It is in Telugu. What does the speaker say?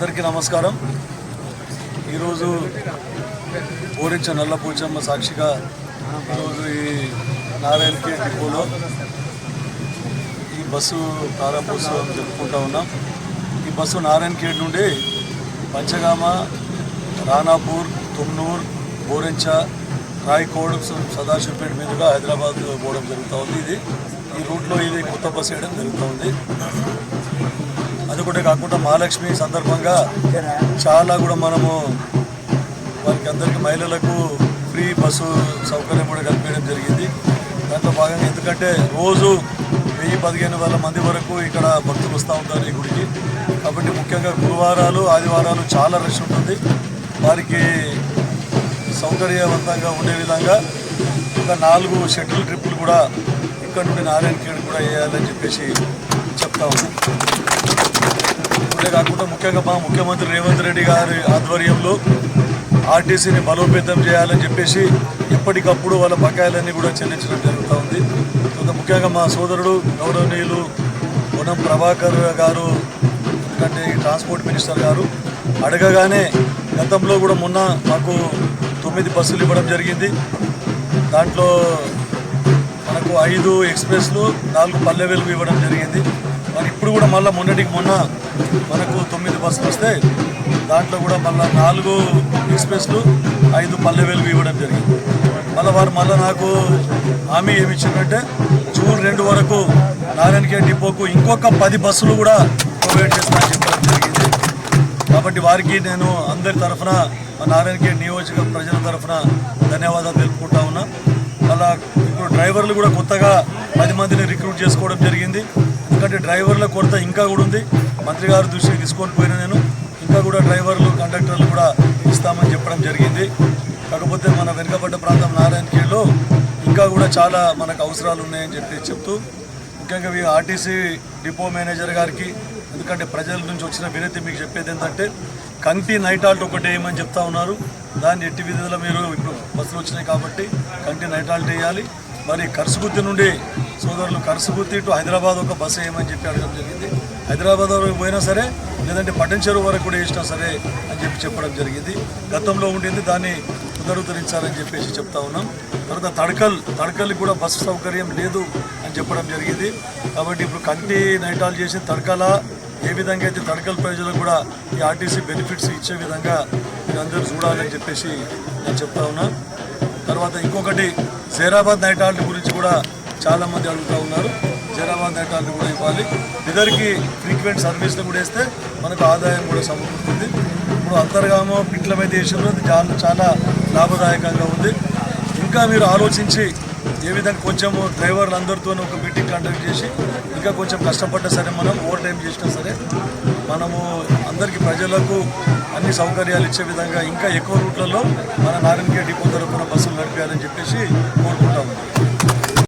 అందరికీ నమస్కారం. ఈరోజు ఓరించ నల్లపూచమ్మ సాక్షిగా ఈరోజు ఈ నారాయణకే డిపోలో ఈ బస్సు ప్రారంభోత్సవం జరుపుకుంటా ఉన్నాం. ఈ బస్సు నారాయణఖేడ్ నుండి పంచగామ రానాపూర్ తుమ్నూర్ బోరించ రాయకోడ్ సదాశివపేట మీదుగా హైదరాబాద్ పోవడం జరుగుతూ ఉంది. ఇది ఈ రూట్లో ఇది కొత్త బస్సు వేయడం జరుగుతూ ఉంది. అది కూడా కాకుండా మహాలక్ష్మి సందర్భంగా చాలా కూడా మనము వారికి అందరికీ మహిళలకు ఫ్రీ బస్సు సౌకర్యం కూడా కల్పించడం జరిగింది. దాంట్లో భాగంగా ఎందుకంటే రోజు వెయ్యి పదిహేను వేల మంది వరకు ఇక్కడ భక్తులు వస్తూ ఉంటారు ఈ గుడికి. కాబట్టి ముఖ్యంగా గురువారాలు ఆదివారాలు చాలా రష్ ఉంటుంది. వారికి సౌకర్యవంతంగా ఉండే విధంగా ఒక నాలుగు షటిల్ ట్రిప్పులు కూడా ఇక్కడ నుండి నారాయణ కూడా వేయాలని చెప్పేసి చెప్తా ఉన్నాం. ఇదే కాకుండా ముఖ్యంగా మా ముఖ్యమంత్రి రేవంత్ రెడ్డి గారి ఆధ్వర్యంలో ఆర్టీసీని బలోపేతం చేయాలని చెప్పేసి ఎప్పటికప్పుడు వాళ్ళ బకాయిలన్నీ కూడా చెల్లించడం జరుగుతూ ఉంది. కొంత ముఖ్యంగా మా సోదరుడు గౌరవనీయులు పొనం ప్రభాకర్ గారు ఎందుకంటే ట్రాన్స్పోర్ట్ మినిస్టర్ గారు అడగగానే గతంలో కూడా మొన్న మాకు తొమ్మిది బస్సులు ఇవ్వడం జరిగింది. దాంట్లో మనకు ఐదు ఎక్స్ప్రెస్లు నాలుగు పల్లె వెలుగు ఇవ్వడం జరిగింది. మరి ఇప్పుడు కూడా మళ్ళీ మొన్నటికి మొన్న మనకు తొమ్మిది బస్సులు వస్తే దాంట్లో కూడా మళ్ళీ నాలుగు ఎక్స్ప్రెస్లు ఐదు పల్లె వెలుగు ఇవ్వడం జరిగింది. మళ్ళీ వారు మళ్ళీ నాకు హామీ ఏమి ఇచ్చిందంటే జూన్ రెండు వరకు నారాయణకే డిపోకు ఇంకొక పది బస్సులు కూడా ప్రొవైడ్ చేస్తానని చెప్పడం జరిగింది. కాబట్టి వారికి నేను అందరి తరఫున నారాయణకే నియోజక ప్రజల తరఫున ధన్యవాదాలు తెలుపుకుంటా ఉన్నా. అలా ఇప్పుడు డ్రైవర్లు కూడా కొత్తగా పది మందిని రిక్రూట్ చేసుకోవడం జరిగింది. ఎందుకంటే డ్రైవర్ల కొరత ఇంకా కూడా ఉంది. మంత్రి గారు దృష్టికి తీసుకొని పోయిన నేను. ఇంకా కూడా డ్రైవర్లు కండక్టర్లు కూడా ఇస్తామని చెప్పడం జరిగింది. కాకపోతే మన వెనుకబడ్డ ప్రాంతం నారాయణఖేడ్లో ఇంకా కూడా చాలా మనకు అవసరాలు ఉన్నాయని చెప్పి చెప్తూ ముఖ్యంగా మీ ఆర్టీసీ డిపో మేనేజర్ గారికి ఎందుకంటే ప్రజల నుంచి వచ్చిన వినతి మీకు చెప్పేది ఏంటంటే కంటి నైట్ ఆల్ట్ ఒకటి వేయమని చెప్తా ఉన్నారు. దాన్ని ఎట్టి విధుల మీరు ఇప్పుడు బస్సులు వచ్చినాయి కాబట్టి కంటి నైట్ హాల్ట్ వేయాలి. మరి కరుసుగుత్తి నుండి సోదరులు కరుసుగుత్తి టు హైదరాబాద్ ఒక బస్సు వేయమని చెప్పి అడగడం జరిగింది. హైదరాబాద్ వరకు పోయినా సరే లేదంటే పట్టణచెరువు వరకు కూడా వేసినా సరే అని చెప్పి చెప్పడం జరిగింది. గతంలో ఉండింది దాన్ని పునరుద్ధరించాలని చెప్పేసి చెప్తా ఉన్నాం. తర్వాత తడకల్ తడకల్కి కూడా బస్సు సౌకర్యం లేదు అని చెప్పడం జరిగింది. కాబట్టి ఇప్పుడు కంటి నైటాలు చేసి తడకల ఏ విధంగా అయితే తడకల్ ప్రజలకు కూడా ఈ ఆర్టీసీ బెనిఫిట్స్ ఇచ్చే విధంగా మీరు అందరూ చూడాలని చెప్పేసి నేను చెప్తా ఉన్నా. తర్వాత ఇంకొకటి జైరాబాద్ నైట్ హాల్ట్ గురించి కూడా చాలా మంది అడుగుతూ ఉన్నారు. జైరాబాద్ నైట్ హాల్ట్ కూడా ఇవ్వాలి. ఇద్దరికి ఫ్రీక్వెంట్ సర్వీస్లు కూడా వేస్తే మనకు ఆదాయం కూడా సమకూరుతుంది. ఇప్పుడు అంతర్గామో పిట్ల మీద దేశంలో అది చాలా చాలా లాభదాయకంగా ఉంది. ఇంకా మీరు ఆలోచించి ఏ విధంగా కొంచెము డ్రైవర్లు అందరితో ఒక మీటింగ్ కండక్ట్ చేసి ఇంకా కొంచెం కష్టపడ్డా సరే మనం ఓవర్ టైం చేసినా సరే మనము అందరికీ ప్రజలకు అన్ని సౌకర్యాలు ఇచ్చే విధంగా ఇంకా ఎక్కువ రూట్లలో మన నారాయణగేట్ డిపో తరపున బస్సులు నడిపారని చెప్పేసి కోరుకుంటాము